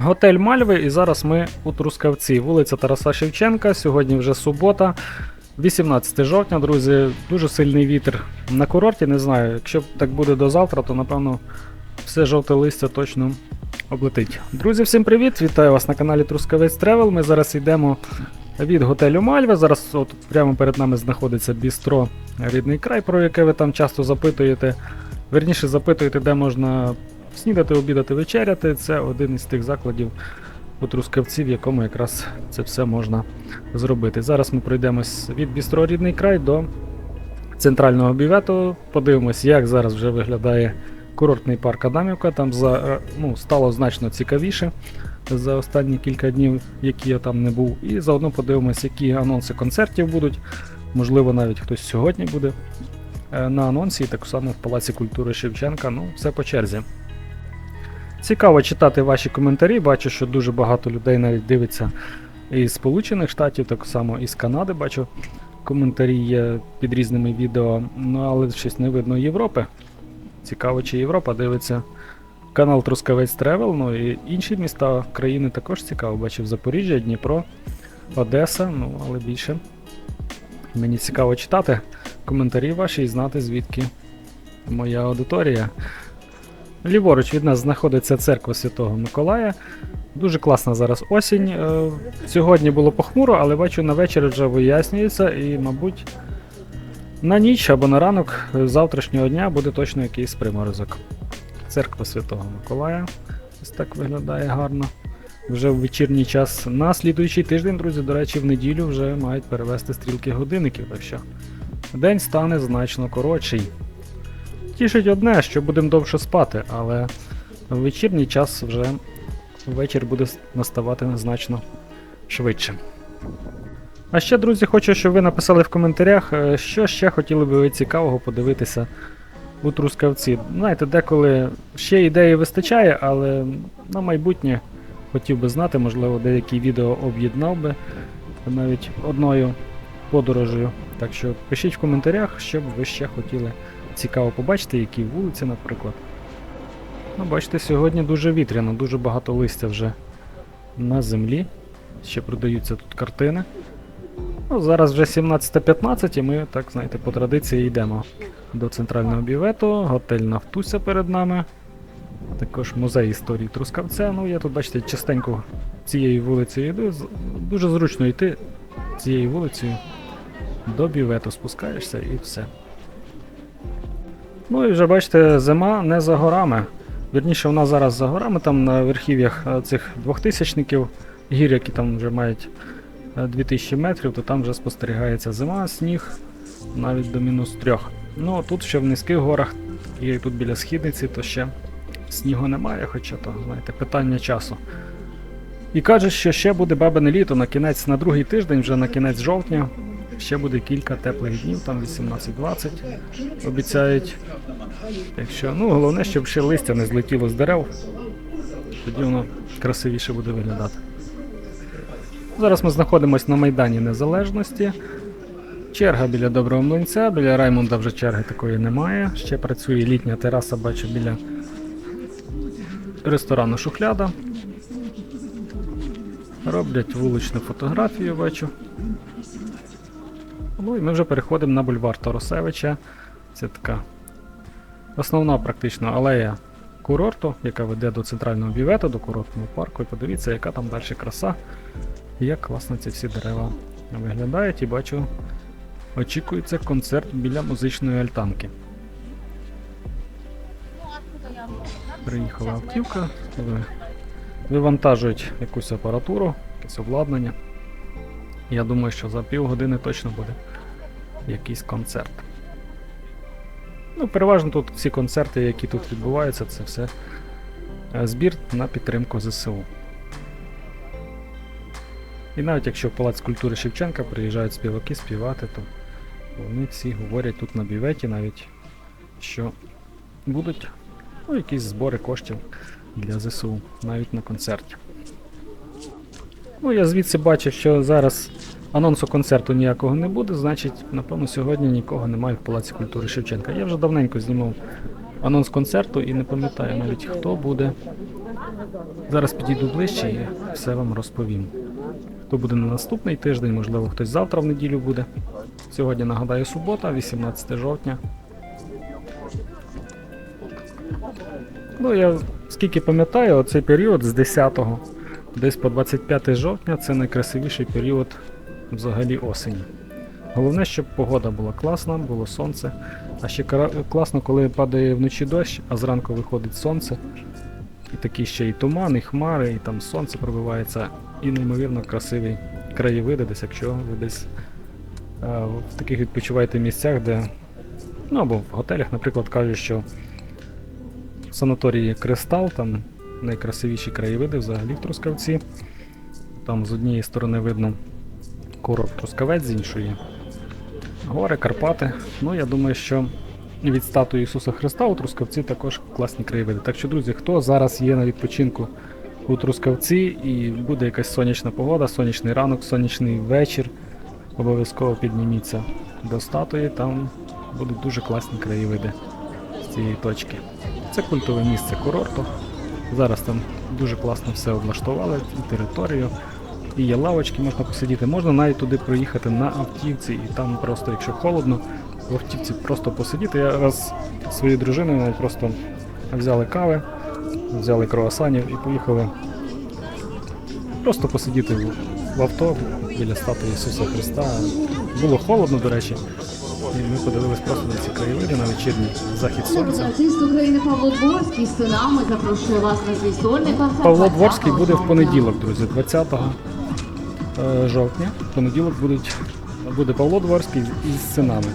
Готель Мальви, і зараз ми у Трускавці, вулиця Тараса Шевченка. Сьогодні вже субота, 18 жовтня, друзі. Дуже сильний вітер на курорті. Не знаю, якщо так буде до завтра, то напевно все жовте листя точно облетить. Друзі, всім привіт! Вітаю вас на каналі Трускавець Тревел. Ми зараз йдемо від готелю Мальва. Зараз от прямо перед нами знаходиться бістро Рідний край, про яке ви там часто запитуєте. Верніше запитуєте, де можна снідати, обідати, вечеряти. Це один із тих закладів у Трускавці, в якому якраз це все можна зробити. Зараз ми пройдемось від бістро Рідний край до центрального бювету. Подивимось, як зараз вже виглядає курортний парк Адамівка. Там за, е, ну, стало значно цікавіше за останні кілька днів, які я там не був. І заодно подивимось, які анонси концертів будуть. Можливо, навіть хтось сьогодні буде е, на анонсі, і так само в Палаці культури Шевченка. Ну, все по черзі. Цікаво читати ваші коментарі. Бачу, що дуже багато людей навіть дивиться із Сполучених Штатів, так само із Канади бачу. Коментарі є під різними відео, ну але щось не видно Європи. Цікаво, чи Європа дивиться канал Трускавець Тревел, ну і інші міста країни також цікаво. Бачив Запоріжжя, Дніпро, Одеса, ну але більше. Мені цікаво читати коментарі ваші і знати, звідки моя аудиторія. Ліворуч від нас знаходиться церква Святого Миколая. Дуже класна зараз осінь. Е, Сьогодні було похмуро, але бачу, на вечір вже вияснюється і, мабуть, на ніч або на ранок завтрашнього дня буде точно якийсь приморозок. Церква Святого Миколая. Ось так виглядає гарно. Вже в вечірній час. На слідуючий тиждень, друзі, до речі, в неділю вже мають перевести стрілки годинників, так що день стане значно коротший. Тішить одне, що будемо довше спати, але в вечірній час вже вечір буде наставати значно швидше. А ще, друзі, хочу, щоб ви написали в коментарях, е, що ще хотіли би ви цікавого подивитися у Трускавці. Знаєте, деколи ще ідеї вистачає, але на майбутнє хотів би знати, можливо, деякі відео об'єднав би навіть одною подорожею. Так що пишіть в коментарях, що б ви ще хотіли цікаво побачити, які вулиці, наприклад. Ну, бачите, сьогодні дуже вітряно, дуже багато листя вже на землі. Ще продаються тут картини. Ну, зараз вже 17.15 і ми, так знаєте, по традиції йдемо до центрального бювету, готель Нафтуся перед нами. Також музей історії Трускавця. Ну, я тут, бачите, частенько цією вулицею йду. Дуже зручно йти цією вулицею до бювету, спускаєшся і все. Ну і вже бачите, зима не за горами. Вірніше, вона зараз за горами, там на верхів'ях е, цих двохтисячників, гір, які там вже мають е, 2000 метрів, то там вже спостерігається зима, сніг навіть до мінус трьох. Ну а тут ще в низьких горах, і тут біля східниці, то ще снігу немає, хоча то, знаєте, питання часу. І кажуть, що ще буде бабине літо на кінець на другий тиждень, вже на кінець жовтня. Ще буде кілька теплих днів, там 18-20 обіцяють. Так ну, головне, щоб ще листя не злетіло з дерев. Тоді воно красивіше буде виглядати. Зараз ми знаходимося на Майдані Незалежності. Черга біля доброго млинця, біля Раймонда вже черги такої немає. Ще працює літня тераса, бачу, біля ресторану Шухляда. Роблять вуличну фотографію, бачу. Ну і ми вже переходимо на бульвар Тарасевича. Це така основна практично алея курорту, яка веде до центрального бювету, до курортного парку. І подивіться, яка там далі краса. І як класно ці всі дерева виглядають. І бачу, очікується концерт біля музичної альтанки. Приїхала автівка, вивантажують якусь апаратуру, якесь обладнання. Я думаю, що за півгодини точно буде якийсь концерт. Ну, переважно тут всі концерти, які тут відбуваються, це все е, збір на підтримку ЗСУ. І навіть якщо в Палац культури Шевченка приїжджають співаки співати, то вони всі говорять тут на бюветі навіть, що будуть ну, якісь збори коштів для ЗСУ, навіть на концерті. Ну, я звідси бачу, що зараз Анонсу концерту ніякого не буде, значить, напевно, сьогодні нікого немає в Палаці культури Шевченка. Я вже давненько знімав анонс концерту і не пам'ятаю навіть хто буде. Зараз підійду ближче і все вам розповім. Хто буде на наступний тиждень, можливо, хтось завтра в неділю буде. Сьогодні нагадаю субота, 18 жовтня. Ну, я скільки пам'ятаю, оцей період з 10 десь по 25 жовтня це найкрасивіший період взагалі осені. Головне, щоб погода була класна, було сонце. А ще класно, коли падає вночі дощ, а зранку виходить сонце. І такі ще і туман, і хмари, і там сонце пробивається, і неймовірно красиві краєвиди, десь якщо ви десь е, в таких відпочиваєте місцях, де. Ну або в готелях, наприклад, кажуть, що в санаторії Кристал, там найкрасивіші краєвиди взагалі в Трускавці. Там з однієї сторони видно курорт Трускавець, з іншої гори, Карпати. Ну, я думаю, що від статуї Ісуса Христа у Трускавці також класні краєвиди. Так що, друзі, хто зараз є на відпочинку у Трускавці і буде якась сонячна погода, сонячний ранок, сонячний вечір, обов'язково підніміться до статуї, там будуть дуже класні краєвиди з цієї точки. Це культове місце курорту. Зараз там дуже класно все облаштували, і територію, і є лавочки, можна посидіти. Можна навіть туди проїхати на автівці, і там просто, якщо холодно, в автівці просто посидіти. Я раз своєю дружиною просто взяли кави, взяли круасанів і поїхали просто посидіти в, авто біля статуї Ісуса Христа. Було холодно, до речі. І ми подивились просто на ці краєвиди на вечірній захід сонця. Артист України Павло Дворський з синами запрошує вас на свій сольний концерт. Павло Дворський буде в понеділок, друзі, 20 е, жовтня. В понеділок будуть, буде Павло Дворський із синами.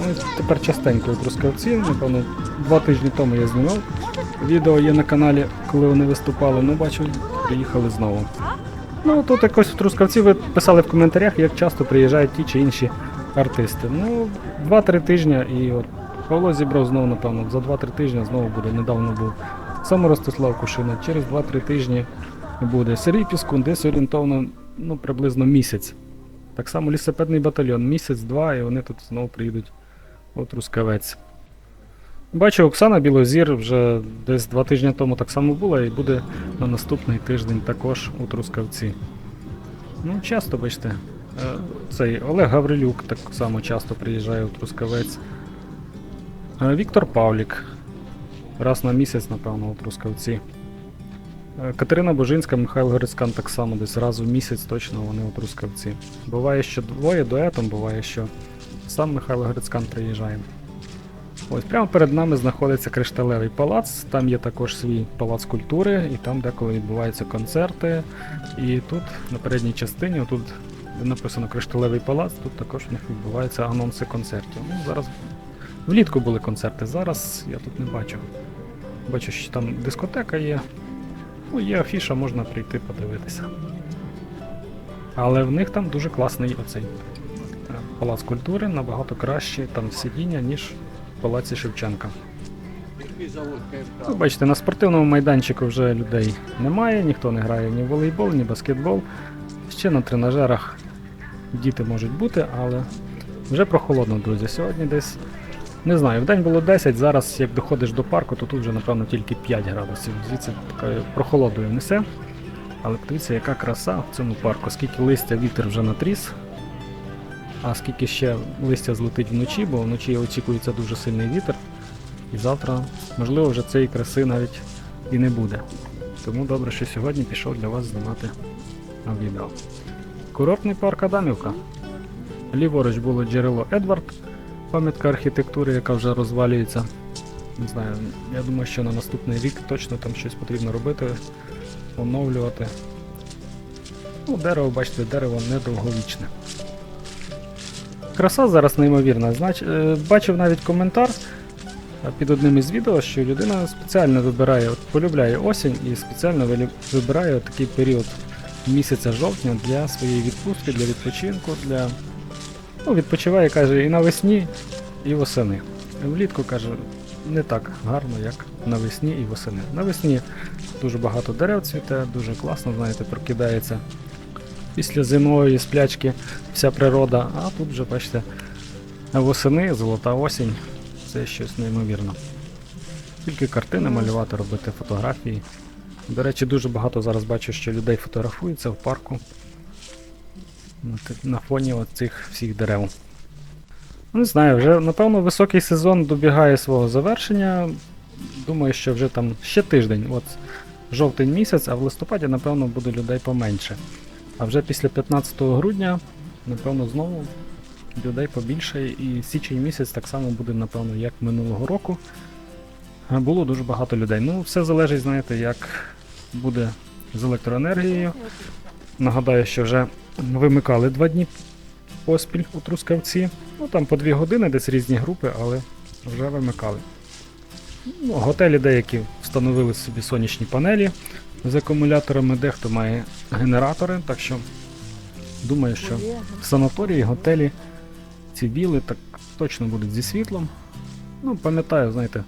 Вони тепер частенько Трускавці, напевно, два тижні тому я знімав. Відео є на каналі, коли вони виступали, ну бачу, приїхали знову. Ну тут якось Трускавці ви писали в коментарях, як часто приїжджають ті чи інші артисти. Ну, 2-3 тижні і от Павло зібрав знову, напевно, за 2-3 тижні знову буде. Недавно був саме Ростислав Кушина. Через 2-3 тижні буде Сергій Піскун, десь орієнтовно ну, приблизно місяць. Так само лісопедний батальйон, місяць-два, і вони тут знову приїдуть у Трускавець. Бачу, Оксана Білозір вже десь два тижні тому так само була і буде на наступний тиждень також у Трускавці. Ну, часто, бачите. е, Цей Олег Гаврилюк так само часто приїжджає у Трускавець. Е, Віктор Павлік. Раз на місяць, напевно, у Трускавці. Катерина Божинська, Михайло Грицькан так само десь раз у місяць точно вони у Трускавці. Буває, що двоє дуетом, буває, що сам Михайло Грицькан приїжджає. Ось прямо перед нами знаходиться кришталевий палац. Там є також свій палац культури, і там деколи відбуваються концерти. І тут на передній частині, отут написано Кришталевий палац, тут також в них відбуваються анонси концертів. Ну, зараз влітку були концерти, зараз я тут не бачу. Бачу, що там дискотека є. Ну, є афіша, можна прийти подивитися. Але в них там дуже класний оцей е, палац культури, набагато краще там сидіння, ніж в палаці Шевченка. Ви бачите, на спортивному майданчику вже людей немає, ніхто не грає ні в волейбол, ні в баскетбол. Ще на тренажерах діти можуть бути, але вже прохолодно, друзі. Сьогодні десь, не знаю, в день було 10, зараз як доходиш до парку, то тут вже, напевно, тільки 5 градусів. Звідси такою прохолодою несе. Але подивіться, яка краса в цьому парку, скільки листя вітер вже натріс. А скільки ще листя злетить вночі, бо вночі очікується дуже сильний вітер. І завтра, можливо, вже цієї краси навіть і не буде. Тому добре, що сьогодні пішов для вас знімати відео. Курортний парк Адамівка. Ліворуч було джерело Едвард, пам'ятка архітектури, яка вже розвалюється. Не знаю, я думаю, що на наступний рік точно там щось потрібно робити, оновлювати. Ну, дерево, бачите, дерево недовговічне. Краса зараз неймовірна. Знач... е, Бачив навіть коментар е, під одним із відео, що людина спеціально вибирає, от полюбляє осінь і спеціально вибирає от такий період місяця жовтня для своєї відпустки, для відпочинку, для. Ну, відпочиває, каже, і навесні, і восени. Влітку каже, не так гарно, як навесні і восени. Навесні дуже багато дерев цвіте, дуже класно, знаєте, прокидається після зимової сплячки вся природа, а тут вже бачите, восени, золота осінь. Це щось неймовірне. Тільки картини малювати, робити фотографії. До речі, дуже багато зараз бачу, що людей фотографується в парку на, фоні цих всіх дерев. Ну, Не знаю, вже напевно високий сезон добігає свого завершення. Думаю, що вже там ще тиждень, от жовтень місяць, а в листопаді, напевно, буде людей поменше. А вже після 15 грудня, напевно, знову людей побільше, і січень місяць так само буде, напевно, як минулого року. Було дуже багато людей. Ну, все залежить, знаєте, як буде з електроенергією. Нагадаю, що вже вимикали два дні поспіль у Трускавці. Ну там по дві години, десь різні групи, але вже вимикали. Ну, готелі деякі встановили собі сонячні панелі з акумуляторами, дехто має генератори, так що думаю, що в санаторії, готелі ці віли так точно будуть зі світлом. Ну, пам'ятаю, знаєте,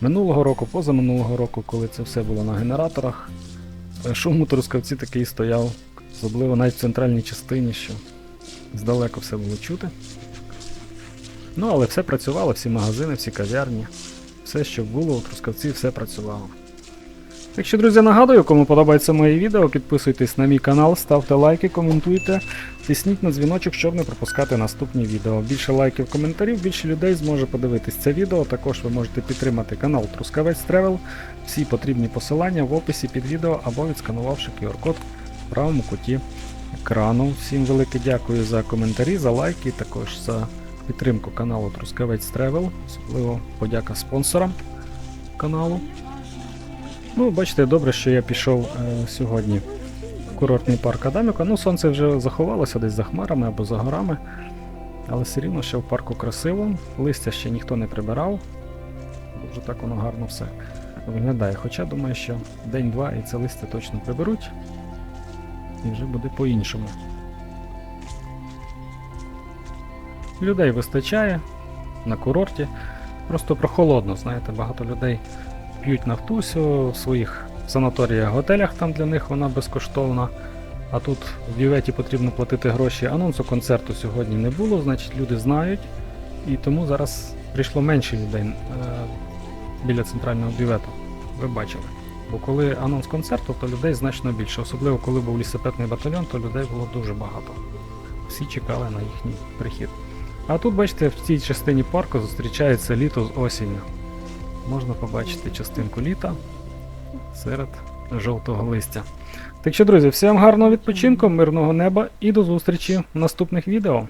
минулого року, позаминулого року, коли це все було на генераторах, шум у Трускавці такий стояв, особливо навіть в центральній частині, що здалеку все було чути. Ну, але все працювало, всі магазини, всі кав'ярні, все, що було у Трускавці, все працювало. Так друзі, нагадую, кому подобається моє відео, підписуйтесь на мій канал, ставте лайки, коментуйте, тисніть на дзвіночок, щоб не пропускати наступні відео. Більше лайків, коментарів, більше людей зможе подивитись це відео. Також ви можете підтримати канал Трускавець Тревел. Всі потрібні посилання в описі під відео або відсканувавши QR-код правому куті екрану. Всім велике дякую за коментарі, за лайки, також за підтримку каналу Трускавець Тревел. Особливо подяка спонсорам каналу. Ну, бачите, добре, що я пішов е, сьогодні в курортний парк Адаміка. Ну, сонце вже заховалося десь за хмарами або за горами. Але все рівно ще в парку красиво. Листя ще ніхто не прибирав. Дуже так воно гарно все виглядає. Хоча думаю, що день-два і це листя точно приберуть. І вже буде по-іншому. Людей вистачає на курорті. Просто прохолодно, знаєте, багато людей п'ють нафтусю в своїх санаторіях, готелях, там для них вона безкоштовна. А тут в бюветі потрібно платити гроші. Анонсу концерту сьогодні не було, значить люди знають. І тому зараз прийшло менше людей е, біля центрального бювету. Ви бачили. Бо коли анонс концерту, то людей значно більше. Особливо коли був лісопетний батальйон, то людей було дуже багато. Всі чекали на їхній прихід. А тут, бачите, в цій частині парку зустрічається літо з осінню. Можна побачити частинку літа серед жовтого листя. Так що, друзі, всім гарного відпочинку, мирного неба і до зустрічі в наступних відео.